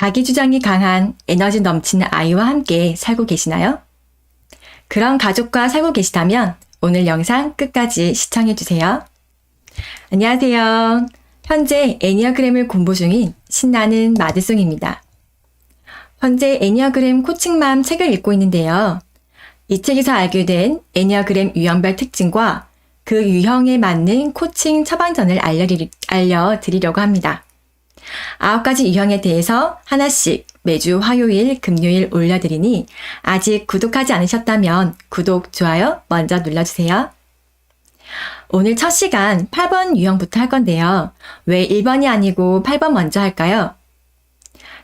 자기 주장이 강한 에너지 넘치는 아이와 함께 살고 계시나요? 그런 가족과 살고 계시다면 오늘 영상 끝까지 시청해 주세요. 안녕하세요. 현재 애니어그램을 공부 중인 신나는 마드송입니다. 현재 애니어그램 코칭맘 책을 읽고 있는데요. 이 책에서 알게 된 애니어그램 유형별 특징과 그 유형에 맞는 코칭 처방전을 알려드리, 알려드리려고 합니다. 아홉 가지 유형에 대해서 하나씩 매주 화요일, 금요일 올려드리니 아직 구독하지 않으셨다면 구독, 좋아요 먼저 눌러주세요. 오늘 첫 시간 8번 유형부터 할 건데요. 왜 1번이 아니고 8번 먼저 할까요?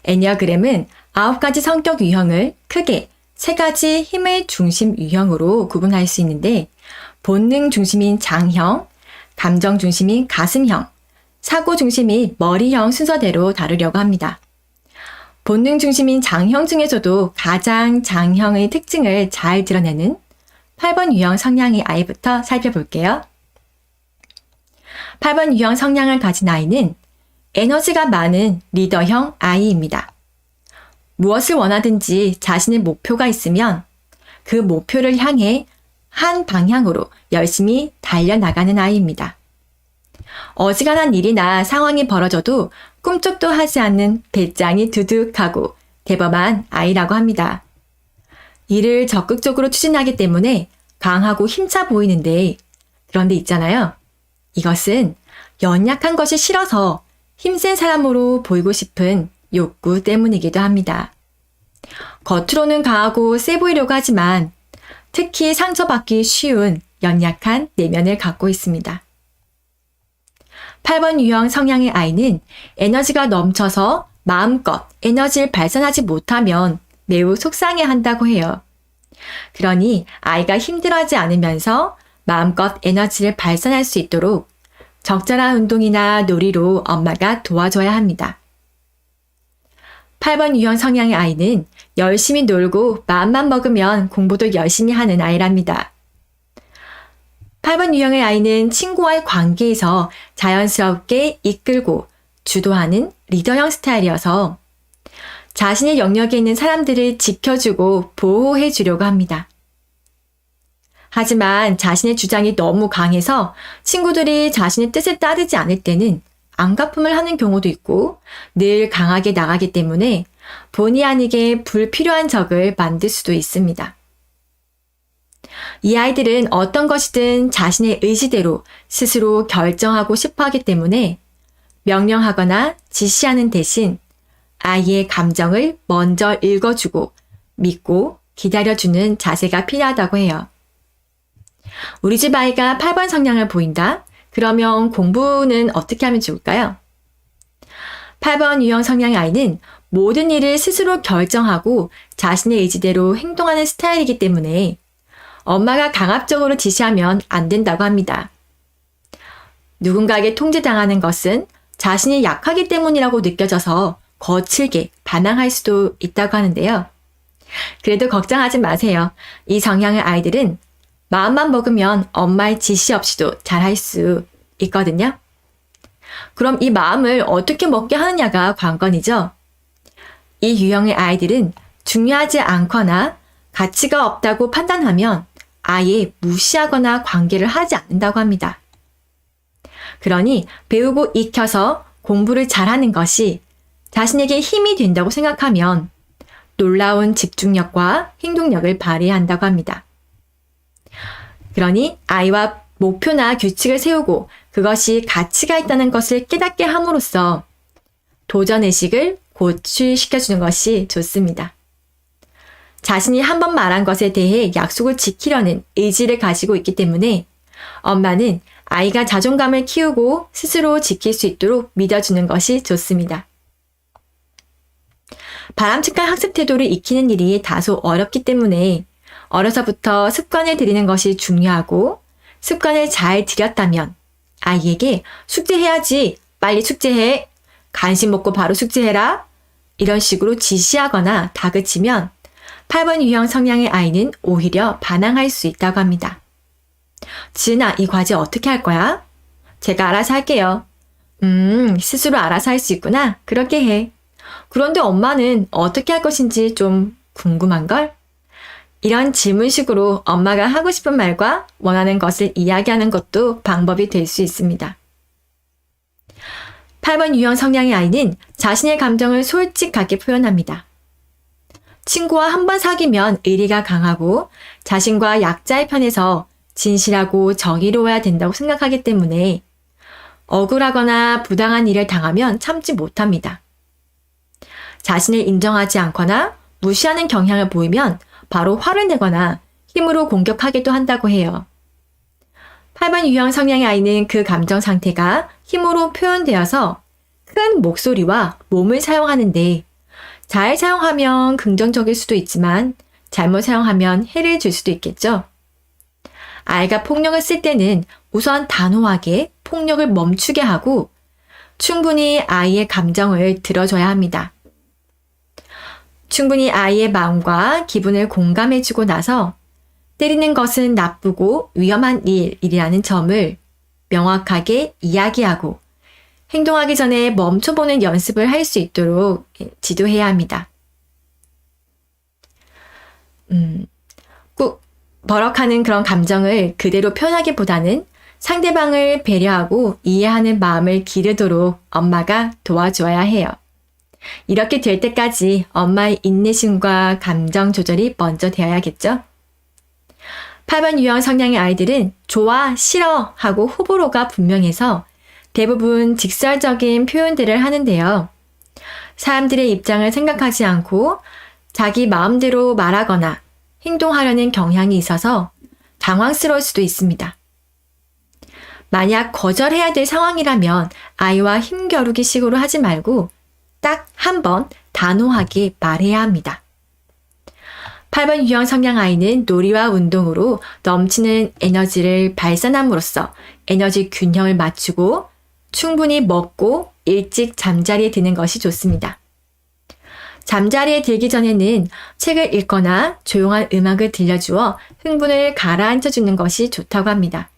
애니어그램은 9가지 성격 유형을 크게 세 가지 힘의 중심 유형으로 구분할 수 있는데 본능 중심인 장형, 감정 중심인 가슴형, 사고 중심인 머리형 순서대로 다루려고 합니다. 본능 중심인 장형 중에서도 가장 장형의 특징을 잘 드러내는 8번 유형 성향의 아이부터 살펴볼게요. 8번 유형 성향을 가진 아이는 에너지가 많은 리더형 아이입니다. 무엇을 원하든지 자신의 목표가 있으면 그 목표를 향해 한 방향으로 열심히 달려나가는 아이입니다. 어지간한 일이나 상황이 벌어져도 꿈쩍도 하지 않는 배짱이 두둑하고 대범한 아이라고 합니다. 일을 적극적으로 추진하기 때문에 강하고 힘차 보이는데 그런데 있잖아요. 이것은 연약한 것이 싫어서 힘센 사람으로 보이고 싶은 욕구 때문이기도 합니다. 겉으로는 강하고 세 보이려고 하지만 특히 상처받기 쉬운 연약한 내면을 갖고 있습니다. 8번 유형 성향의 아이는 에너지가 넘쳐서 마음껏 에너지를 발산하지 못하면 매우 속상해 한다고 해요. 그러니 아이가 힘들어하지 않으면서 마음껏 에너지를 발산할 수 있도록 적절한 운동이나 놀이로 엄마가 도와줘야 합니다. 8번 유형 성향의 아이는 열심히 놀고 마음만 먹으면 공부도 열심히 하는 아이랍니다. 8번 유형의 아이는 친구와의 관계에서 자연스럽게 이끌고 주도하는 리더형 스타일이어서 자신의 영역에 있는 사람들을 지켜주고 보호해 주려고 합니다. 하지만 자신의 주장이 너무 강해서 친구들이 자신의 뜻에 따르지 않을 때는 안가품을 하는 경우도 있고 늘 강하게 나가기 때문에 본의 아니게 불필요한 적을 만들 수도 있습니다. 이 아이들은 어떤 것이든 자신의 의지대로 스스로 결정하고 싶어 하기 때문에 명령하거나 지시하는 대신 아이의 감정을 먼저 읽어주고 믿고 기다려주는 자세가 필요하다고 해요. 우리 집 아이가 8번 성향을 보인다? 그러면 공부는 어떻게 하면 좋을까요? 8번 유형 성향의 아이는 모든 일을 스스로 결정하고 자신의 의지대로 행동하는 스타일이기 때문에 엄마가 강압적으로 지시하면 안 된다고 합니다. 누군가에게 통제당하는 것은 자신이 약하기 때문이라고 느껴져서 거칠게 반항할 수도 있다고 하는데요. 그래도 걱정하지 마세요. 이 성향의 아이들은 마음만 먹으면 엄마의 지시 없이도 잘할 수 있거든요. 그럼 이 마음을 어떻게 먹게 하느냐가 관건이죠. 이 유형의 아이들은 중요하지 않거나 가치가 없다고 판단하면 아예 무시하거나 관계를 하지 않는다고 합니다. 그러니 배우고 익혀서 공부를 잘하는 것이 자신에게 힘이 된다고 생각하면 놀라운 집중력과 행동력을 발휘한다고 합니다. 그러니 아이와 목표나 규칙을 세우고 그것이 가치가 있다는 것을 깨닫게 함으로써 도전의식을 고취시켜주는 것이 좋습니다. 자신이 한 번 말한 것에 대해 약속을 지키려는 의지를 가지고 있기 때문에 엄마는 아이가 자존감을 키우고 스스로 지킬 수 있도록 믿어주는 것이 좋습니다. 바람직한 학습 태도를 익히는 일이 다소 어렵기 때문에 어려서부터 습관을 들이는 것이 중요하고 습관을 잘 들였다면 아이에게 숙제해야지 빨리 숙제해 간식 먹고 바로 숙제해라 이런 식으로 지시하거나 다그치면 8번 유형 성향의 아이는 오히려 반항할 수 있다고 합니다. 지은아, 이 과제 어떻게 할 거야? 제가 알아서 할게요. 음, 스스로 알아서 할 수 있구나. 그렇게 해. 그런데 엄마는 어떻게 할 것인지 좀 궁금한걸? 이런 질문식으로 엄마가 하고 싶은 말과 원하는 것을 이야기하는 것도 방법이 될 수 있습니다. 8번 유형 성향의 아이는 자신의 감정을 솔직하게 표현합니다. 친구와 한 번 사귀면 의리가 강하고 자신과 약자의 편에서 진실하고 정의로워야 된다고 생각하기 때문에 억울하거나 부당한 일을 당하면 참지 못합니다. 자신을 인정하지 않거나 무시하는 경향을 보이면 바로 화를 내거나 힘으로 공격하기도 한다고 해요. 8번 유형 성향의 아이는 그 감정 상태가 힘으로 표현되어서 큰 목소리와 몸을 사용하는데 잘 사용하면 긍정적일 수도 있지만 잘못 사용하면 해를 줄 수도 있겠죠. 아이가 폭력을 쓸 때는 우선 단호하게 폭력을 멈추게 하고 충분히 아이의 감정을 들어줘야 합니다. 충분히 아이의 마음과 기분을 공감해주고 나서 때리는 것은 나쁘고 위험한 일이라는 점을 명확하게 이야기하고 행동하기 전에 멈춰보는 연습을 할 수 있도록 지도해야 합니다. 음, 꼭 버럭하는 그런 감정을 그대로 표현하기보다는 상대방을 배려하고 이해하는 마음을 기르도록 엄마가 도와줘야 해요. 이렇게 될 때까지 엄마의 인내심과 감정 조절이 먼저 되어야겠죠? 8번 유형 성향의 아이들은 좋아, 싫어 하고 호불호가 분명해서 대부분 직설적인 표현들을 하는데요. 사람들의 입장을 생각하지 않고 자기 마음대로 말하거나 행동하려는 경향이 있어서 당황스러울 수도 있습니다. 만약 거절해야 될 상황이라면 아이와 힘겨루기 식으로 하지 말고 딱 한 번 단호하게 말해야 합니다. 8번 유형 성향 아이는 놀이와 운동으로 넘치는 에너지를 발산함으로써 에너지 균형을 맞추고 충분히 먹고 일찍 잠자리에 드는 것이 좋습니다. 잠자리에 들기 전에는 책을 읽거나 조용한 음악을 들려주어 흥분을 가라앉혀 주는 것이 좋다고 합니다.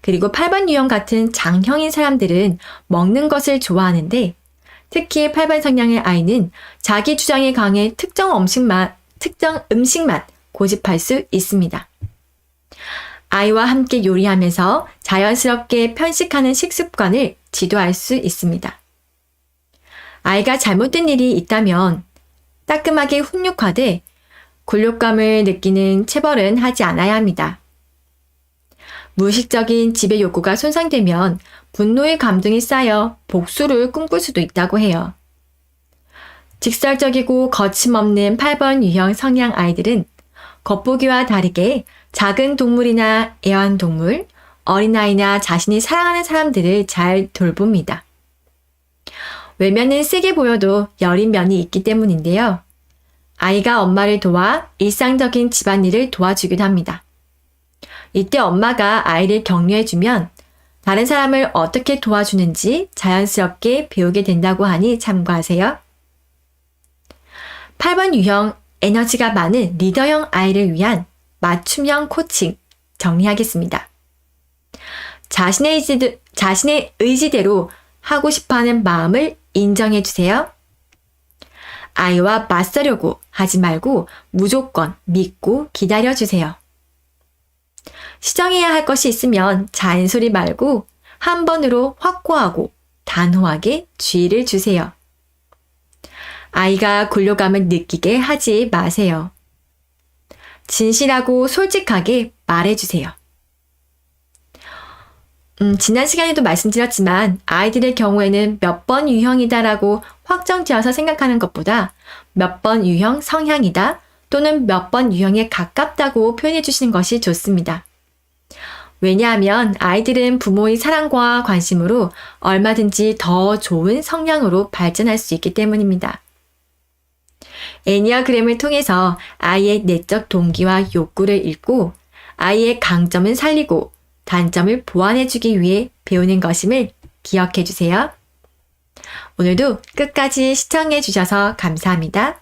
그리고 8번 유형 같은 장형인 사람들은 먹는 것을 좋아하는데 특히 8번 성향의 아이는 자기 주장에 강해 특정 음식만, 특정 음식만 고집할 수 있습니다. 아이와 함께 요리하면서 자연스럽게 편식하는 식습관을 지도할 수 있습니다. 아이가 잘못된 일이 있다면 따끔하게 훈육하되 굴욕감을 느끼는 체벌은 하지 않아야 합니다. 무의식적인 지배 욕구가 손상되면 분노의 감정이 쌓여 복수를 꿈꿀 수도 있다고 해요. 직설적이고 거침없는 8번 유형 성향 아이들은 겉보기와 다르게 작은 동물이나 애완동물, 어린아이나 자신이 사랑하는 사람들을 잘 돌봅니다. 외면은 세게 보여도 여린 면이 있기 때문인데요. 아이가 엄마를 도와 일상적인 집안일을 도와주기도 합니다. 이때 엄마가 아이를 격려해주면 다른 사람을 어떻게 도와주는지 자연스럽게 배우게 된다고 하니 참고하세요. 8번 유형 에너지가 많은 리더형 아이를 위한 맞춤형 코칭 정리하겠습니다. 자신의, 의지대, 자신의 의지대로 하고 싶어 하는 마음을 인정해 주세요. 아이와 맞서려고 하지 말고 무조건 믿고 기다려 주세요. 시정해야 할 것이 있으면 잔소리 말고 한 번으로 확고하고 단호하게 주의를 주세요. 아이가 굴욕감을 느끼게 하지 마세요. 진실하고 솔직하게 말해주세요. 음, 지난 시간에도 말씀드렸지만 아이들의 경우에는 몇 번 유형이다라고 확정 지어서 생각하는 것보다 몇 번 유형 성향이다 또는 몇 번 유형에 가깝다고 표현해 주시는 것이 좋습니다. 왜냐하면 아이들은 부모의 사랑과 관심으로 얼마든지 더 좋은 성향으로 발전할 수 있기 때문입니다. 애니아그램을 통해서 아이의 내적 동기와 욕구를 읽고 아이의 강점을 살리고 단점을 보완해주기 위해 배우는 것임을 기억해 주세요. 오늘도 끝까지 시청해 주셔서 감사합니다.